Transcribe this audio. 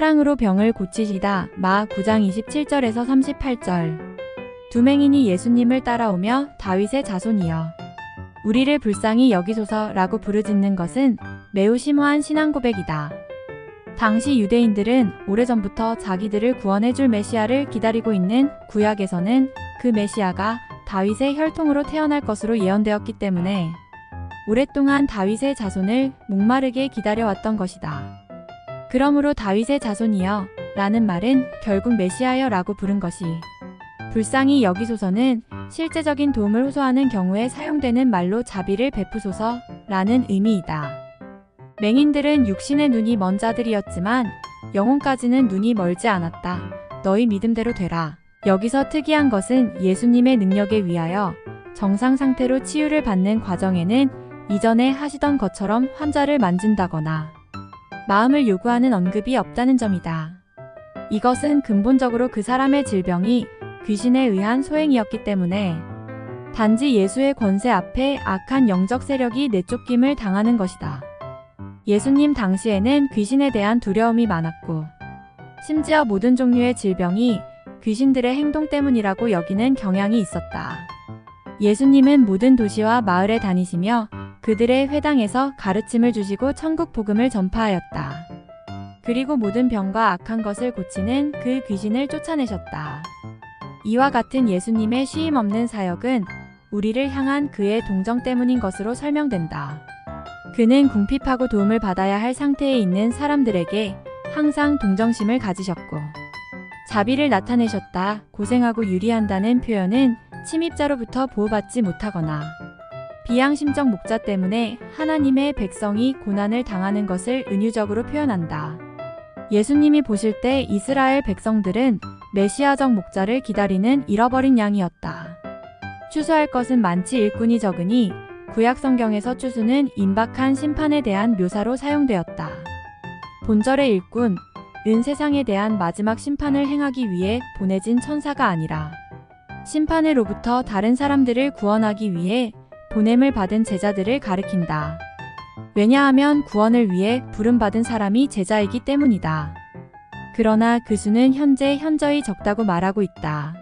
사랑으로 병을 고치시다. 마 9장 27절에서 38절. 두 맹인이 예수님을 따라오며 다윗의 자손이여. 우리를 불쌍히 여기소서라고 부르짖는 것은 매우 심오한 신앙 고백이다. 당시 유대인들은 오래전부터 자기들을 구원해줄 메시아를 기다리고 있는 구약에서는 그 메시아가 다윗의 혈통으로 태어날 것으로 예언되었기 때문에 오랫동안 다윗의 자손을 목마르게 기다려왔던 것이다. 그러므로 다윗의 자손이여 라는 말은 결국 메시아여 라고 부른 것이 불쌍히 여기소서는 실제적인 도움을 호소하는 경우에 사용되는 말로 자비를 베푸소서 라는 의미이다. 맹인들은 육신의 눈이 먼 자들이었지만 영혼까지는 눈이 멀지 않았다. 너희 믿음대로 되라. 여기서 특이한 것은 예수님의 능력에 위하여 정상 상태로 치유를 받는 과정에는 이전에 하시던 것처럼 환자를 만진다거나 마음을 요구하는 언급이 없다는 점이다. 이것은 근본적으로 그 사람의 질병이 귀신에 의한 소행이었기 때문에 단지 예수의 권세 앞에 악한 영적 세력이 내쫓김을 당하는 것이다. 예수님 당시에는 귀신에 대한 두려움이 많았고, 심지어 모든 종류의 질병이 귀신들의 행동 때문이라고 여기는 경향이 있었다. 예수님은 모든 도시와 마을에 다니시며 그들의 회당에서 가르침을 주시고 천국 복음을 전파하였다. 그리고 모든 병과 악한 것을 고치는 그 귀신을 쫓아내셨다. 이와 같은 예수님의 쉼 없는 사역은 우리를 향한 그의 동정 때문인 것으로 설명된다. 그는 궁핍하고 도움을 받아야 할 상태에 있는 사람들에게 항상 동정심을 가지셨고, 자비를 나타내셨다. 고생하고 유리한다는 표현은 침입자로부터 보호받지 못하거나, 비양심적 목자 때문에 하나님의 백성이 고난을 당하는 것을 은유적으로 표현한다. 예수님이 보실 때 이스라엘 백성들은 메시아적 목자를 기다리는 잃어버린 양이었다. 추수할 것은 많지 일꾼이 적으니 구약 성경에서 추수는 임박한 심판에 대한 묘사로 사용되었다. 본절의 일꾼, 은 세상에 대한 마지막 심판을 행하기 위해 보내진 천사가 아니라 심판으로부터 다른 사람들을 구원하기 위해 보냄을 받은 제자들을 가리킨다. 왜냐하면 구원을 위해 부름받은 사람이 제자이기 때문이다. 그러나 그 수는 현재 현저히 적다고 말하고 있다.